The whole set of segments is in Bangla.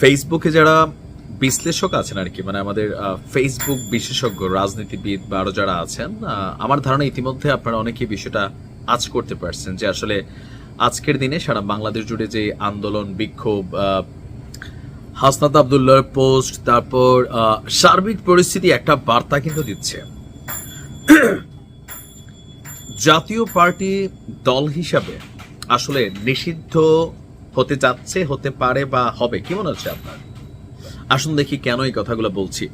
ফেসবুকে যারা বিশ্লেষক আছেন আর কি মানে আমাদের ফেসবুক বিশেষজ্ঞ, রাজনীতিবিদ বা আরও যারা আছেন আমার ধারণা ইতিমধ্যে আপনারা অনেকেই বিষয়টা আজ করতে পারছেন যে আসলে আজকের দিনে সারা বাংলাদেশ জুড়ে যে আন্দোলন, বিক্ষোভ হাসনাত আবদুল্লাহর পোস্ট, তারপর সার্বিক পরিস্থিতি একটা বার্তা কিন্তু দিচ্ছে। জাতীয় পার্টি দল হিসাবে আসলে নিষিদ্ধ হতে যাচ্ছে, হতে পারে বা হবে। কি মনে হচ্ছে আপনার? আসুন দেখি কেন এই কথাগুলো বলছি।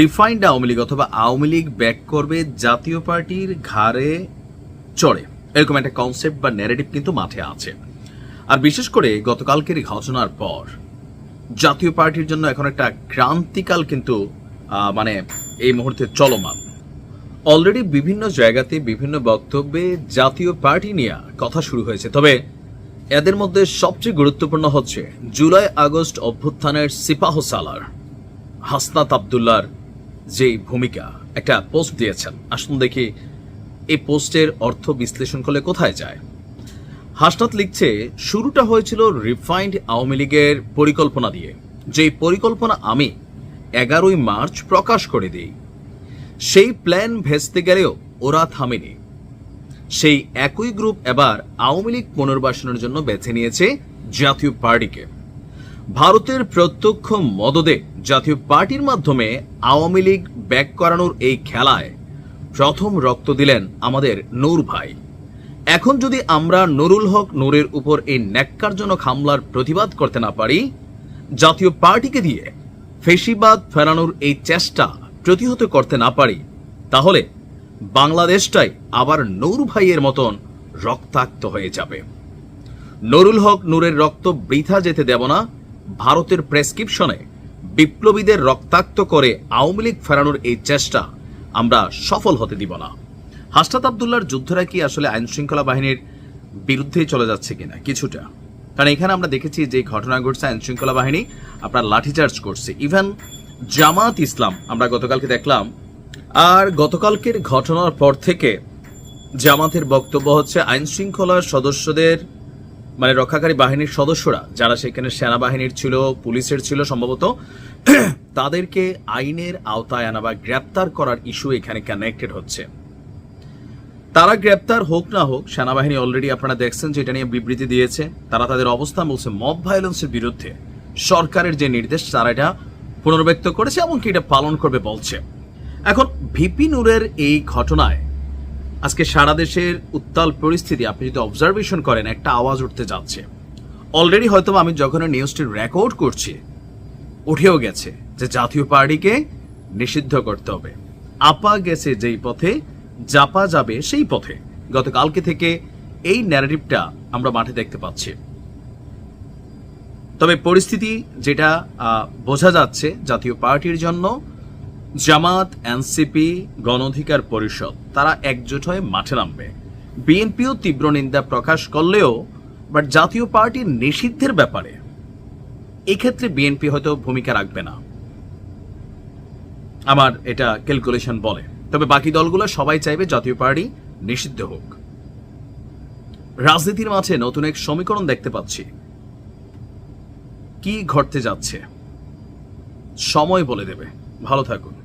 রিফাইন্ড আওয়ামী লীগ অথবা আওয়ামী লীগ ব্যাক করবে জাতীয় পার্টির ঘাড়ে চড়ে। এরকম একটা কনসেপ্ট বা ন্যারেটিভ কিন্তু মাঠে আছে। আর বিশেষ করে গতকালকের ঘটনার পর, জাতীয় পার্টির জন্য এখন একটা ক্রান্তিকাল কিন্তু মানে এই মুহূর্তে চলমান। অলরেডি বিভিন্ন জায়গাতে বিভিন্ন বক্তব্যে জাতীয় পার্টি নিয়ে কথা শুরু হয়েছে। তবে এদের মধ্যে সবচেয়ে গুরুত্বপূর্ণ হচ্ছে জুলাই আগস্ট অভ্যুত্থানের সিপাহ সালার হাসনাত আবদুল্লার যে ভূমিকা, একটা পোস্ট দিয়েছেন। আসুন দেখি এই পোস্টের অর্থ বিশ্লেষণ করলে কোথায় যায়। হাসনাত লিখছে, শুরুটা হয়েছিল রিফাইন্ড আওয়ামী লীগের পরিকল্পনা দিয়ে। যেই পরিকল্পনা আমি এগারোই মার্চ প্রকাশ করে দিই, সেই প্ল্যান ভেস্তে গেলেও ওরা থামেনি। সেই একই গ্রুপ এবার আওয়ামী লীগ পুনর্বাসনের জন্য বেছে নিয়েছে জাতীয় পার্টিকে। ভারতের প্রত্যক্ষ মদদে জাতীয় পার্টির মাধ্যমে আওয়ামী লীগ ব্যাক করানোর এই খেলায় প্রথম রক্ত দিলেন আমাদের নূর ভাই। এখন যদি আমরা নুরুল হক নূরের উপর এই ন্যাক্কারজনক হামলার প্রতিবাদ করতে না পারি, জাতীয় পার্টিকে দিয়ে ফেসিবাদ ফেরানোর এই চেষ্টা প্রতিহত করতে না পারি, তাহলে বাংলাদেশটাই আবার নূর ভাইয়ের মতন রক্তাক্ত হয়ে যাবে। নুরুল হক নূরের রক্ত বৃথা যেতে দেব না, ভারতের প্রেসক্রিপশনে বিপ্লবীদের রক্তাক্ত করে আওয়ামী লীগ ফেরানোর এই চেষ্টা আমরা সফল হতে দিব না। হাসনাত আবদুল্লার যুদ্ধরা কি আসলে আইন শৃঙ্খলা বাহিনীর বিরুদ্ধেই চলে যাচ্ছে কিনা? কিছুটা। কারণ এখানে আমরা দেখেছি যে ঘটনা ঘটছে আইন শৃঙ্খলা বাহিনী আপনার লাঠিচার্জ করছে। ইভেন জামাত ইসলাম, আমরা গতকালকে দেখলাম আর গতকালকের ঘটনার পর থেকে জামাতের বক্তব্য হচ্ছে আইন শৃঙ্খলার সদস্যদের মানে রক্ষাকারী বাহিনীর সদস্যরা, যারা সেখানে সেনাবাহিনীর ছিল, পুলিশের ছিল সম্ভবত, তাদেরকে আইনের আওতায় আনা বা গ্রেপ্তার করার ইস্যু এখানে কানেক্টেড হচ্ছে। তারা গ্রেপ্তার হোক না হোক, সেনাবাহিনী অলরেডি আপনারা দেখছেন যে এটা নিয়ে বিবৃতি দিয়েছে। তারা তাদের অবস্থান বলছে মব ভায়োলেন্সের বিরুদ্ধে। সরকারের যে নির্দেশ, তারা এটা পুনর্ব্যক্ত করেছে, এমনকি এটা পালন করবে বলছে। এখন ভিপি নূরের এই ঘটনায় আজকে সারা দেশের উত্তাল পরিস্থিতি, আপনি যদি অবজারভেশন করেন, একটা আওয়াজ উঠতে যাচ্ছে। অলরেডি হয়তো আমি যখন নিউজটি রেকর্ড করছি, উঠেও গেছে যে জাতীয় পার্টিকে নিষিদ্ধ করতে হবে। আপা গেছে যেই পথে, জাপা যাবে সেই পথে। গতকালকে থেকে এই ন্যারেটিভটা আমরা মাঠে দেখতে পাচ্ছি। তবে পরিস্থিতি যেটা বোঝা যাচ্ছে জাতীয় পার্টির জন্য জামাত, এনসিপি গণ অধিকার পরিষদ, তারা একজোট হয়ে মাঠে নামবে। বিএনপিও তীব্র নিন্দা প্রকাশ করলেও, বাট জাতীয় পার্টির নিষিদ্ধের ব্যাপারে, এক্ষেত্রে বিএনপি হয়তো ভূমিকা রাখবে না। আমার এটা ক্যালকুলেশন বলে। তবে বাকি দলগুলো সবাই চাইবে জাতীয় পার্টি নিষিদ্ধ হোক। রাজনীতির মাঝে নতুন এক সমীকরণ দেখতে পাচ্ছি। কি ঘটতে যাচ্ছে? সময় বলে দেবে। ভালো থাকুন।